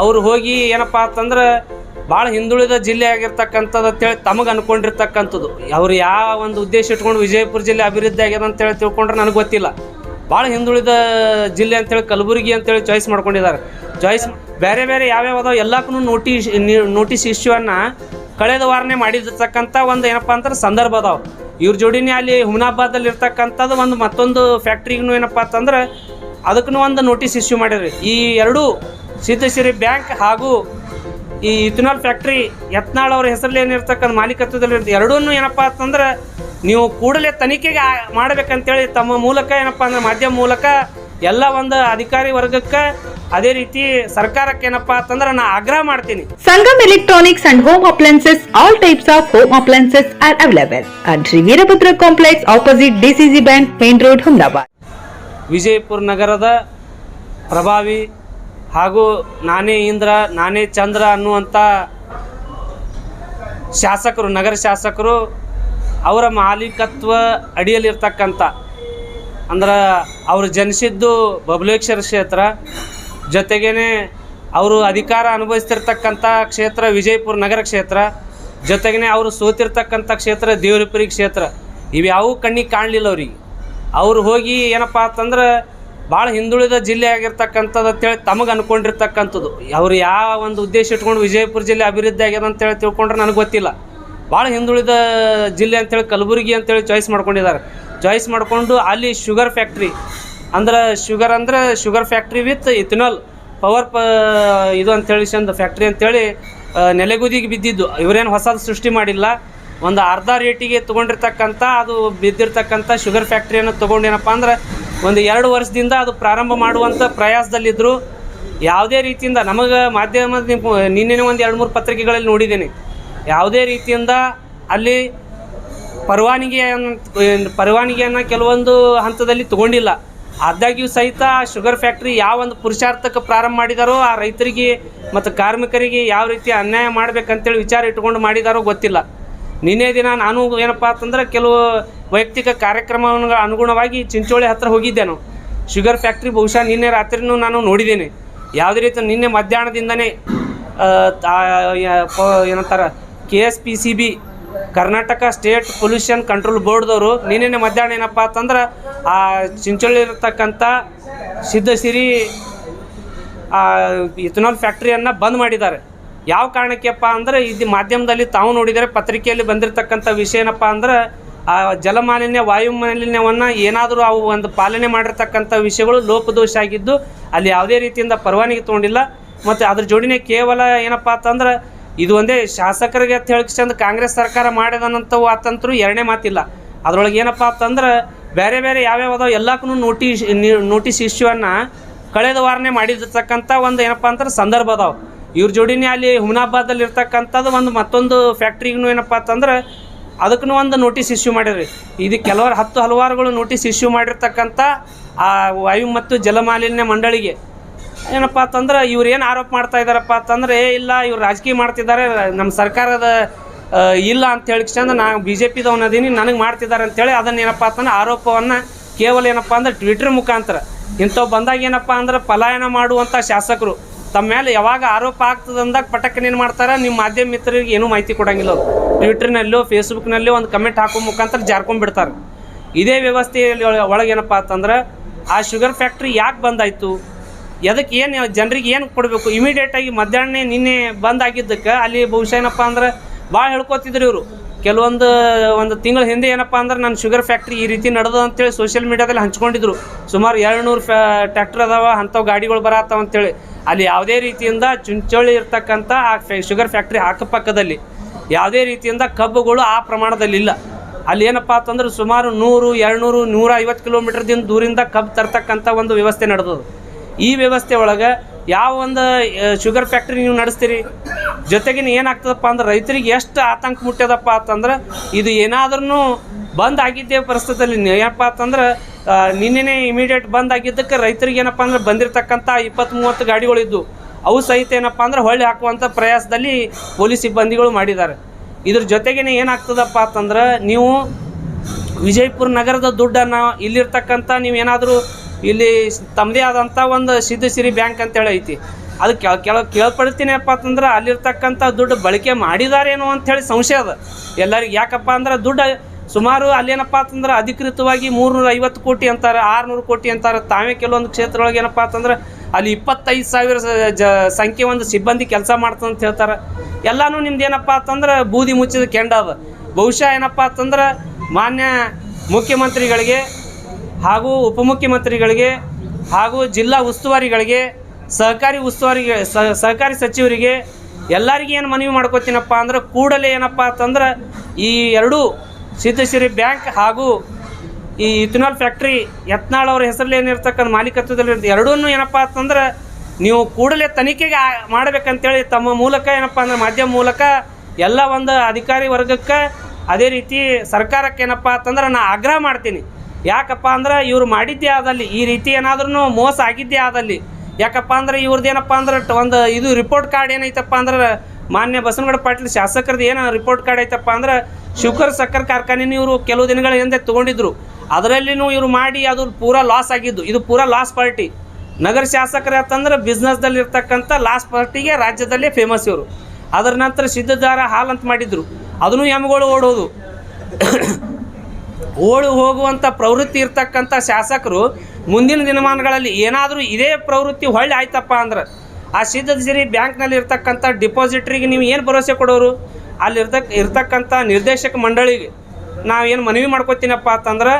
ಅವ್ರು ಹೋಗಿ ಏನಪ್ಪ ಅಂತಂದ್ರೆ ಭಾಳ ಹಿಂದುಳಿದ ಜಿಲ್ಲೆ ಆಗಿರ್ತಕ್ಕಂಥದ್ದು ಅಂತೇಳಿ ತಮಗೆ ಅನ್ಕೊಂಡಿರ್ತಕ್ಕಂಥದ್ದು. ಅವ್ರು ಯಾವ ಒಂದು ಉದ್ದೇಶ ಇಟ್ಕೊಂಡು ವಿಜಯಪುರ ಜಿಲ್ಲೆ ಅಭಿವೃದ್ಧಿ ಆಗ್ಯದ ಅಂತೇಳಿ ತಿಳ್ಕೊಂಡ್ರೆ ನನಗೆ ಗೊತ್ತಿಲ್ಲ. ಭಾಳ ಹಿಂದುಳಿದ ಜಿಲ್ಲೆ ಅಂತೇಳಿ ಕಲಬುರಗಿ ಅಂತೇಳಿ ಚಾಯ್ಸ್ ಮಾಡ್ಕೊಂಡಿದ್ದಾರೆ. ಚಾಯ್ಸ್ ಬೇರೆ ಬೇರೆ ಯಾವ್ಯಾವ ಅದಾವ ಎಲ್ಲಕ್ಕೂ ನೋಟಿಸ್ ನೋಟಿಸ್ ಇಶ್ಯೂವನ್ನು ಕಳೆದ ವಾರನೇ ಮಾಡಿರ್ತಕ್ಕಂಥ ಒಂದು ಏನಪ್ಪ ಅಂತಂದ್ರೆ ಸಂದರ್ಭ ಅದಾವ. ಇವ್ರ ಜೋಡಿನೇ ಅಲ್ಲಿ ಹುಮನಾಬಾದಲ್ಲಿ ಇರ್ತಕ್ಕಂಥದ್ದು ಒಂದು ಮತ್ತೊಂದು ಫ್ಯಾಕ್ಟ್ರಿಗೂ ಏನಪ್ಪ ಅಂತಂದ್ರೆ ಅದಕ್ಕೂ ಒಂದು ನೋಟಿಸ್ ಇಶ್ಯೂ ಮಾಡಿದ್ರಿ ಈ ಎರಡೂ ಸಿದ್ಧಶ್ರೀ ಬ್ಯಾಂಕ್ ಹಾಗೂ ಈ ಇಥನಾಲ್ ಫ್ಯಾಕ್ಟ್ರಿ ಯತ್ನಾಳ್ ಅವ್ರ ಹೆಸರಲ್ಲಿ ಏನಿರ್ತಕ್ಕಂಥ ಮಾಲೀಕತ್ವದಲ್ಲಿ ಎರಡೂ ಏನಪ್ಪ ಅಂತಂದ್ರೆ ನೀವು ಕೂಡಲೇ ತನಿಖೆಗೆ ಮಾಡಬೇಕಂತೇಳಿ ತಮ್ಮ ಮೂಲಕ ಏನಪ್ಪ ಅಂದ್ರೆ ಮಾಧ್ಯಮ ಮೂಲಕ ಎಲ್ಲ ಒಂದು ಅಧಿಕಾರಿ ವರ್ಗಕ್ಕೆ ಅದೇ ರೀತಿ ಸರ್ಕಾರಕ್ಕೆ ಏನಪ್ಪ ಅಂತಂದ್ರೆ ನಾ ಆಗ್ರಹ ಮಾಡ್ತೀನಿ. Sangam electronics and home appliances all types of home appliances are available at Veerabhadra complex opposite DCC bank main road Ahmedabad. Vijayapura ನಗರದ ಪ್ರಭಾವಿ ಹಾಗೂ ನಾನೇ ಇಂದ್ರ, ನಾನೇ ಚಂದ್ರ ಅನ್ನುವಂಥ ಶಾಸಕರು, ನಗರ ಶಾಸಕರು ಅವರ ಮಾಲೀಕತ್ವ ಅಡಿಯಲ್ಲಿರ್ತಕ್ಕಂಥ, ಅಂದ್ರೆ ಅವರು ಜನಿಸಿದ್ದು ಬಬಲೇಶ್ವರ ಕ್ಷೇತ್ರ ಜೊತೆಗೇ ಅವರು ಅಧಿಕಾರ ಅನುಭವಿಸ್ತಿರ್ತಕ್ಕಂಥ ಕ್ಷೇತ್ರ ವಿಜಯಪುರ ನಗರ ಕ್ಷೇತ್ರ ಜೊತೆಗೇ ಅವರು ಸೋತಿರ್ತಕ್ಕಂಥ ಕ್ಷೇತ್ರ ದೇವರಪುರಿ ಕ್ಷೇತ್ರ, ಇವ್ಯಾವೂ ಕಣ್ಣಿಗೆ ಕಾಣಲಿಲ್ಲ ಅವ್ರಿಗೆ. ಅವ್ರು ಹೋಗಿ ಏನಪ್ಪ ಅಂತಂದ್ರೆ ಭಾಳ ಹಿಂದುಳಿದ ಜಿಲ್ಲೆ ಆಗಿರ್ತಕ್ಕಂಥದ್ದು ಅಂತೇಳಿ ತಮಗೆ ಅನ್ಕೊಂಡಿರ್ತಕ್ಕಂಥದ್ದು. ಅವ್ರು ಯಾವ ಒಂದು ಉದ್ದೇಶ ಇಟ್ಕೊಂಡು ವಿಜಯಪುರ ಜಿಲ್ಲೆ ಅಭಿವೃದ್ಧಿ ಆಗ್ಯದ ಅಂತೇಳಿ ತಿಳ್ಕೊಂಡ್ರೆ ನನಗೆ ಗೊತ್ತಿಲ್ಲ. ಭಾಳ ಹಿಂದುಳಿದ ಜಿಲ್ಲೆ ಅಂತೇಳಿ ಕಲಬುರಗಿ ಅಂತೇಳಿ ಚಾಯ್ಸ್ ಮಾಡ್ಕೊಂಡಿದ್ದಾರೆ. ಚಾಯ್ಸ್ ಮಾಡಿಕೊಂಡು ಅಲ್ಲಿ ಶುಗರ್ ಫ್ಯಾಕ್ಟ್ರಿ ಅಂದ್ರೆ ಶುಗರ್ ಅಂದ್ರೆ sugar factory with ethanol power ಪ, ಇದು ಅಂತೇಳಿ ಚಂದ ಫ್ಯಾಕ್ಟ್ರಿ ಅಂತೇಳಿ ನೆಲೆಗುದಿಗೆ ಬಿದ್ದಿದ್ದು. ಇವರೇನು ಹೊಸದು ಸೃಷ್ಟಿ ಮಾಡಿಲ್ಲ. ಒಂದು ಅರ್ಧ ರೇಟಿಗೆ ತೊಗೊಂಡಿರ್ತಕ್ಕಂಥ, ಅದು ಬಿದ್ದಿರ್ತಕ್ಕಂಥ ಶುಗರ್ ಫ್ಯಾಕ್ಟ್ರಿಯನ್ನು ತೊಗೊಂಡೇನಪ್ಪ ಅಂದ್ರೆ ಒಂದು ಎರಡು ವರ್ಷದಿಂದ ಅದು ಪ್ರಾರಂಭ ಮಾಡುವಂಥ ಪ್ರಯಾಸದಲ್ಲಿದ್ದರು ಯಾವುದೇ ರೀತಿಯಿಂದ ನಮಗೆ ಮಾಧ್ಯಮದ ನಿನ್ನೆ ಒಂದು ಎರಡು ಮೂರು ಪತ್ರಿಕೆಗಳಲ್ಲಿ ನೋಡಿದ್ದೇನೆ. ಯಾವುದೇ ರೀತಿಯಿಂದ ಅಲ್ಲಿ ಪರವಾನಗಿ ಪರವಾನಗಿಯನ್ನು ಕೆಲವೊಂದು ಹಂತದಲ್ಲಿ ತಗೊಂಡಿಲ್ಲ. ಆದಾಗ್ಯೂ ಸಹಿತ ಶುಗರ್ ಫ್ಯಾಕ್ಟ್ರಿ ಯಾವ ಒಂದು ಪುರುಷಾರ್ಥಕ್ಕೆ ಪ್ರಾರಂಭ ಮಾಡಿದಾರೋ ಆ ರೈತರಿಗೆ ಮತ್ತು ಕಾರ್ಮಿಕರಿಗೆ ಯಾವ ರೀತಿ ಅನ್ಯಾಯ ಮಾಡಬೇಕಂತೇಳಿ ವಿಚಾರ ಇಟ್ಕೊಂಡು ಮಾಡಿದಾರೋ ಗೊತ್ತಿಲ್ಲ. ನಿನ್ನೆ ದಿನ ನಾನು ಏನಪ್ಪ ಅಂತಂದ್ರೆ ಕೆಲವು ವೈಯಕ್ತಿಕ ಕಾರ್ಯಕ್ರಮಗಳ ಅನುಗುಣವಾಗಿ ಚಿಂಚೋಳಿ ಹತ್ರ ಹೋಗಿದ್ದೆ ನಾನು ಶುಗರ್ ಫ್ಯಾಕ್ಟ್ರಿ ಬಹುಶಃ ನಿನ್ನೆ ರಾತ್ರಿನೂ ನಾನು ನೋಡಿದ್ದೇನೆ. ಯಾವುದೇ ರೀತಿ ನಿನ್ನೆ ಮಧ್ಯಾಹ್ನದಿಂದನೇ ಏನಂತಾರೆ K S P C B Karnataka state pollution control ಬೋರ್ಡ್ದವರು ನಿನ್ನೆ ಮಧ್ಯಾಹ್ನ ಏನಪ್ಪ ಅಂತಂದ್ರೆ ಆ ಚಿಂಚೋಳಿ ಇರತಕ್ಕಂಥ ಸಿದ್ಧಸಿರಿ ಇಥನಾಲ್ ಫ್ಯಾಕ್ಟ್ರಿಯನ್ನು ಬಂದ್ ಮಾಡಿದ್ದಾರೆ. ಯಾವ ಕಾರಣಕ್ಕೆಪ್ಪ ಅಂದರೆ ಇದು ಮಾಧ್ಯಮದಲ್ಲಿ ತಾವು ನೋಡಿದರೆ ಪತ್ರಿಕೆಯಲ್ಲಿ ಬಂದಿರತಕ್ಕಂಥ ವಿಷಯ ಏನಪ್ಪ ಅಂದ್ರೆ, ಆ ಜಲಮಾಲಿನ್ಯ ವಾಯು ಮಾಲಿನ್ಯವನ್ನು ಏನಾದರೂ ಅವು ಒಂದು ಪಾಲನೆ ಮಾಡಿರ್ತಕ್ಕಂಥ ವಿಷಯಗಳು ಲೋಪದೋಷ ಆಗಿದ್ದು ಅಲ್ಲಿ ಯಾವುದೇ ರೀತಿಯಿಂದ ಪರವಾನಗಿ ತೊಗೊಂಡಿಲ್ಲ. ಮತ್ತು ಅದ್ರ ಜೋಡಿನೇ ಕೇವಲ ಏನಪ್ಪ ಅಂತಂದ್ರೆ ಇದು ಒಂದೇ ಶಾಸಕರಿಗೆ ಅಂತ ಹೇಳಿ ಕಾಂಗ್ರೆಸ್ ಸರ್ಕಾರ ಮಾಡಿದನಂತವು ಆತಂತರೂ ಎರಡನೇ ಮಾತಿಲ್ಲ. ಅದರೊಳಗೆ ಏನಪ್ಪ ಅಂತಂದ್ರೆ ಬೇರೆ ಬೇರೆ ಯಾವ್ಯಾವ ಅದಾವ ಎಲ್ಲಕ್ಕೂ ನೋಟಿಸ್ ನೋಟಿಸ್ ಇಶ್ಯೂವನ್ನು ಕಳೆದ ವಾರನೇ ಮಾಡಿರ್ತಕ್ಕಂಥ ಒಂದು ಏನಪ್ಪ ಅಂತಂದ್ರೆ ಸಂದರ್ಭ ಅದಾವ. ಇವ್ರ ಜೋಡಿನೇ ಅಲ್ಲಿ ಹುಮನಾಬಾದಲ್ಲಿ ಇರ್ತಕ್ಕಂಥದ್ದು ಒಂದು ಮತ್ತೊಂದು ಫ್ಯಾಕ್ಟ್ರಿಗೂ ಏನಪ್ಪ ಅಂತಂದ್ರೆ ಅದಕ್ಕೂ ಒಂದು ನೋಟಿಸ್ ಇಶ್ಯೂ ಮಾಡಿದ್ರಿ. ಇದು ಕೆಲವರು ಹತ್ತು ಹಲವಾರುಗಳು ನೋಟಿಸ್ ಇಶ್ಯೂ ಮಾಡಿರ್ತಕ್ಕಂಥ ಆ ವಾಯು ಮತ್ತು ಜಲಮಾಲಿನ್ಯ ಮಂಡಳಿಗೆ ಏನಪ್ಪ ಅಂತಂದ್ರೆ ಇವ್ರು ಏನು ಆರೋಪ ಮಾಡ್ತಾ ಇದ್ದಾರಪ್ಪ ಅಂತಂದ್ರೆ, ಏ, ಇಲ್ಲ, ಇವ್ರು ರಾಜಕೀಯ ಮಾಡ್ತಿದ್ದಾರೆ ನಮ್ಮ ಸರ್ಕಾರದ ಇಲ್ಲ ಅಂತ ಹೇಳಿಕೊಂಡು ನಾನು ಬಿ ಜೆ ಪಿದವನದೀನಿ ನನಗೆ ಮಾಡ್ತಿದ್ದಾರೆ ಅಂತೇಳಿ ಅದನ್ನ ಏನಪ್ಪ ಅಂತಂದ್ರೆ ಆರೋಪವನ್ನು ಕೇವಲ ಏನಪ್ಪ ಅಂದ್ರೆ ಟ್ವಿಟ್ರ್ ಮುಖಾಂತರ ಇಂಥವು ಬಂದಾಗ ಏನಪ್ಪ ಅಂದ್ರೆ ಪಲಾಯನ ಮಾಡುವಂಥ ಶಾಸಕರು ತಮ್ಮ ಮೇಲೆ ಯಾವಾಗ ಆರೋಪ ಆಗ್ತದೆ ಅಂದಾಗ ಪಟಕ್ಕನೆ ಏನು ಮಾಡ್ತಾರೆ? ನಿಮ್ಮ ಮಾಧ್ಯಮ ಮಿತ್ರರಿಗೆ ಏನೂ ಮಾಹಿತಿ ಕೊಡಂಗಿಲ್ಲ ಟ್ವಿಟ್ರ್ನಲ್ಲೋ ಫೇಸ್ಬುಕ್ನಲ್ಲೋ ಒಂದು ಕಮೆಂಟ್ ಹಾಕೋ ಮುಖಾಂತರ ಜಾರ್ಕೊಂಡ್ಬಿಡ್ತಾರೆ ಇದೇ ವ್ಯವಸ್ಥೆಯಲ್ಲಿ ಒಳಗೆ ಏನಪ್ಪ ಅಂತಂದ್ರೆ, ಆ ಶುಗರ್ ಫ್ಯಾಕ್ಟ್ರಿ ಯಾಕೆ ಬಂದಾಯಿತು? ಎದಕ್ಕೆ ಏನು ಜನರಿಗೆ ಏನು ಕೊಡಬೇಕು? ಇಮಿಡಿಯೇಟಾಗಿ ಮಧ್ಯಾಹ್ನ ನಿನ್ನೆ ಬಂದ್ ಆಗಿದ್ದಕ್ಕೆ, ಅಲ್ಲಿ ಬಹುಶಃ ಏನಪ್ಪ ಅಂದ್ರೆ ಭಾಳ ಹೇಳ್ಕೊತಿದ್ರು ಇವರು. ಕೆಲವೊಂದು, ಒಂದು ತಿಂಗಳ ಹಿಂದೆ ಏನಪ್ಪ ಅಂದ್ರೆ ನನ್ನ ಶುಗರ್ ಫ್ಯಾಕ್ಟ್ರಿ ಈ ರೀತಿ ನಡೆದು ಅಂತೇಳಿ ಸೋಷಿಯಲ್ ಮೀಡ್ಯಾದಲ್ಲಿ ಹಂಚ್ಕೊಂಡಿದ್ರು. ಸುಮಾರು ಎರಡು ನೂರು ಫ್ಯಾ ಟ್ಯಾಕ್ಟರ್ ಅದಾವ, ಅಂಥವು ಗಾಡಿಗಳು ಬರತ್ತಾವ ಅಂತೇಳಿ. ಅಲ್ಲಿ ಯಾವುದೇ ರೀತಿಯಿಂದ ಚುಂಚೋಳಿ ಇರ್ತಕ್ಕಂಥ ಆ ಶುಗರ್ ಫ್ಯಾಕ್ಟ್ರಿ ಅಕ್ಕಪಕ್ಕದಲ್ಲಿ ಯಾವುದೇ ರೀತಿಯಿಂದ ಕಬ್ಬುಗಳು ಆ ಪ್ರಮಾಣದಲ್ಲಿ ಇಲ್ಲ. ಅಲ್ಲಿ ಏನಪ್ಪ ಅಂತಂದ್ರೆ ಸುಮಾರು ನೂರು, ಎರಡುನೂರು ನೂರ ಐವತ್ತು ಕಿಲೋಮೀಟ್ರ್ದಿಂದ ದೂರಿಂದ ಕಬ್ಬು ತರ್ತಕ್ಕಂಥ ಒಂದು ವ್ಯವಸ್ಥೆ ನಡೆದದು ಈ ವ್ಯವಸ್ಥೆ ಒಳಗೆ ಯಾವ ಒಂದು ಶುಗರ್ ಫ್ಯಾಕ್ಟ್ರಿ ನೀವು ನಡೆಸ್ತೀರಿ? ಜೊತೆಗಿನ ಏನಾಗ್ತದಪ್ಪ ಅಂದ್ರೆ ರೈತರಿಗೆ ಎಷ್ಟು ಆತಂಕ ಮುಟ್ಟ್ಯದಪ್ಪ ಅಂತಂದ್ರೆ ಇದು ಏನಾದ್ರೂ ಬಂದ್ ಆಗಿದ್ದೇ ಪರಿಸ್ಥಿತಿಯಲ್ಲಿ ಏನಪ್ಪ ಅಂತಂದ್ರೆ ನಿನ್ನೆನೇ ಇಮಿಡಿಯೇಟ್ ಬಂದ್ ಆಗಿದ್ದಕ್ಕೆ ರೈತರಿಗೆ ಏನಪ್ಪ ಅಂದ್ರೆ ಬಂದಿರತಕ್ಕಂಥ ಇಪ್ಪತ್ತು ಮೂವತ್ತು ಗಾಡಿಗಳಿದ್ದು, ಅವು ಸಹಿತ ಏನಪ್ಪ ಅಂದ್ರೆ ಹೊಳ್ಳಿ ಹಾಕುವಂಥ ಪ್ರಯಾಸದಲ್ಲಿ ಪೊಲೀಸ್ ಸಿಬ್ಬಂದಿಗಳು ಮಾಡಿದ್ದಾರೆ. ಇದ್ರ ಜೊತೆಗೇನೆ ಏನಾಗ್ತದಪ್ಪ ಅಂತಂದ್ರೆ ನೀವು ವಿಜಯಪುರ ನಗರದ ದುಡ್ಡನ್ನು ಇಲ್ಲಿರ್ತಕ್ಕಂಥ ನೀವೇನಾದರೂ ಇಲ್ಲಿ ತಮ್ಮದೇ ಆದಂಥ ಒಂದು ಸಿದ್ಧಸಿರಿ ಬ್ಯಾಂಕ್ ಅಂತೇಳಿ ಐತಿ. ಅದು ಕೆಳ ಕೆಳ ಕೇಳ್ಪಡ್ತೀನಪ್ಪ ಅಂತಂದ್ರೆ ಅಲ್ಲಿರ್ತಕ್ಕಂಥ ದುಡ್ಡು ಬಳಕೆ ಮಾಡಿದಾರೇನೋ ಅಂಥೇಳಿ ಸಂಶಯ ಅದ. ಎಲ್ಲರಿಗೆ ಯಾಕಪ್ಪ ಅಂದ್ರೆ ದುಡ್ಡು ಸುಮಾರು ಅಲ್ಲೇನಪ್ಪ ಅಂತಂದ್ರೆ ಅಧಿಕೃತವಾಗಿ ಮೂರ್ನೂರ ಐವತ್ತು ಕೋಟಿ ಅಂತಾರೆ, ಆರುನೂರು ಕೋಟಿ ಅಂತಾರೆ. ತಾವೇ ಕೆಲವೊಂದು ಕ್ಷೇತ್ರದೊಳಗೆ ಏನಪ್ಪ ಅಂತಂದ್ರೆ ಅಲ್ಲಿ ಇಪ್ಪತ್ತೈದು ಸಾವಿರ ಜ, ಸಂಖ್ಯೆ ಒಂದು ಸಿಬ್ಬಂದಿ ಕೆಲಸ ಮಾಡ್ತದೆ ಅಂತ ಹೇಳ್ತಾರೆ. ಎಲ್ಲನೂ ನಿಮ್ದು ಏನಪ್ಪ ಅಂತಂದ್ರೆ ಬೂದಿ ಮುಚ್ಚಿದ ಕೆಂಡ ಅದ. ಬಹುಶಃ ಏನಪ್ಪ ಅಂತಂದ್ರೆ ಮಾನ್ಯ ಮುಖ್ಯಮಂತ್ರಿಗಳಿಗೆ ಹಾಗೂ ಉಪಮುಖ್ಯಮಂತ್ರಿಗಳಿಗೆ ಹಾಗೂ ಜಿಲ್ಲಾ ಉಸ್ತುವಾರಿಗಳಿಗೆ ಸಹಕಾರಿ ಉಸ್ತುವಾರಿಗೆ ಸಹ- ಸಹಕಾರಿ ಸಚಿವರಿಗೆ ಎಲ್ಲರಿಗೆ ಏನು ಮನವಿ ಮಾಡ್ಕೋತೀನಪ್ಪ ಅಂದ್ರೆ ಕೂಡಲೇ ಏನಪ್ಪ ಅಂತಂದ್ರೆ ಈ ಎರಡೂ ಸಿದ್ದಶ್ರೀ ಬ್ಯಾಂಕ್ ಹಾಗೂ ಈ ಇಥನಾಲ್ ಫ್ಯಾಕ್ಟ್ರಿ ಯತ್ನಾಳ್ ಅವ್ರ ಹೆಸರಲ್ಲಿ ಏನಿರ್ತಕ್ಕಂಥ ಮಾಲೀಕತ್ವದಲ್ಲಿ ಎರಡೂ ಏನಪ್ಪ ಅಂತಂದ್ರೆ ನೀವು ಕೂಡಲೇ ತನಿಖೆಗೆ ಮಾಡ್ಬೇಕಂತೇಳಿ ತಮ್ಮ ಮೂಲಕ ಏನಪ್ಪ ಅಂದ್ರೆ ಮಾಧ್ಯಮ ಮೂಲಕ ಎಲ್ಲ ಒಂದು ಅಧಿಕಾರಿ ವರ್ಗಕ್ಕೆ ಅದೇ ರೀತಿ ಸರ್ಕಾರಕ್ಕೆ ಏನಪ್ಪ ಅಂತಂದ್ರೆ ನಾನು ಆಗ್ರಹ ಮಾಡ್ತೀನಿ. ಯಾಕಪ್ಪ ಅಂದ್ರೆ ಇವ್ರು ಮಾಡಿದ್ದೇ ಆದಲ್ಲಿ, ಈ ರೀತಿ ಏನಾದ್ರೂ ಮೋಸ ಆಗಿದ್ದೇ ಆದಲ್ಲಿ, ಯಾಕಪ್ಪ ಅಂದ್ರೆ ಇವ್ರದ್ದು ಏನಪ್ಪ ಅಂದ್ರೆ ಒಂದು ಇದು ರಿಪೋರ್ಟ್ ಕಾರ್ಡ್ ಏನೈತಪ್ಪ ಅಂದ್ರೆ ಮಾನ್ಯ ಬಸವನಗೌಡ ಪಾಟೀಲ್ ಶಾಸಕರದ್ದು ಏನು ರಿಪೋರ್ಟ್ ಕಾರ್ಡ್ ಐತಪ್ಪ ಅಂದ್ರೆ ಶುಗರ್ ಸಕ್ಕರೆ ಕಾರ್ಖಾನೆನ ಇವರು ಕೆಲವು ದಿನಗಳ ಹಿಂದೆ ತೊಗೊಂಡಿದ್ರು. ಅದರಲ್ಲಿನೂ ಇವರು ಮಾಡಿ ಅದು ಪೂರಾ ಲಾಸ್ ಆಗಿದ್ದು. ಇದು ಪೂರಾ ಲಾಸ್ ಪಾರ್ಟಿ ನಗರ ಶಾಸಕರು ಅಂತಂದ್ರೆ ಬಿಸ್ನೆಸ್ದಲ್ಲಿ ಇರ್ತಕ್ಕಂಥ ಲಾಸ್ ಪಾರ್ಟಿಗೆ ರಾಜ್ಯದಲ್ಲೇ ಫೇಮಸ್ ಇವರು. ಅದರ ನಂತರ ಸಿದ್ಧದಾರ ಹಾಲ್ ಅಂತ ಮಾಡಿದ್ರು. ಅದನ್ನು ಎಮ್ಗಳು ಓಡೋದು. ಓಡಿ ಹೋಗುವಂಥ ಪ್ರವೃತ್ತಿ ಇರ್ತಕ್ಕಂಥ ಶಾಸಕರು ಮುಂದಿನ ದಿನಮಾನಗಳಲ್ಲಿ ಏನಾದರೂ ಇದೇ ಪ್ರವೃತ್ತಿ ಹೊಳ್ಳಿ ಆಯ್ತಪ್ಪ ಅಂದ್ರೆ ಆ ಸಿದ್ಧಗಿರಿ ಬ್ಯಾಂಕ್ನಲ್ಲಿ ಇರ್ತಕ್ಕಂಥ ಡಿಪಾಸಿಟ್ರಿಗೆ ನೀವು ಏನು ಭರವಸೆ ಕೊಡೋರು? ಅಲ್ಲಿ ಇರ್ತಕ್ಕ ಇರ್ತಕ್ಕಂಥ ನಿರ್ದೇಶಕ ಮಂಡಳಿಗೆ ನಾವೇನು ಮನವಿ ಮಾಡ್ಕೊತೀನಪ್ಪ ಅಂತಂದ್ರೆ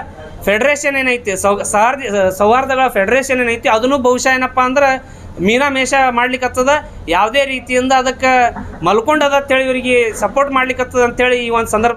ಫೆಡ್ರೇಷನ್ ಏನೈತಿ, ಸೌ ಸೌಹಾರ್ದ ಸೌಹಾರ್ದಗಳ ಫೆಡ್ರೇಷನ್ ಏನೈತಿ, ಅದನ್ನು ಬಹುಶಃ ಏನಪ್ಪ ಅಂದ್ರೆ ಮೀನಾ ಮೇಷ ಮಾಡ್ಲಿಕ್ಕತ್ತದ ಯಾವುದೇ ರೀತಿಯಿಂದ ಅದಕ್ಕೆ ಮಲ್ಕೊಂಡದ ಅಂತೇಳಿ ಇವರಿಗೆ ಸಪೋರ್ಟ್ ಮಾಡ್ಲಿಕ್ಕತ್ತದ ಅಂತೇಳಿ ಈ ಒಂದು ಸಂದರ್ಭ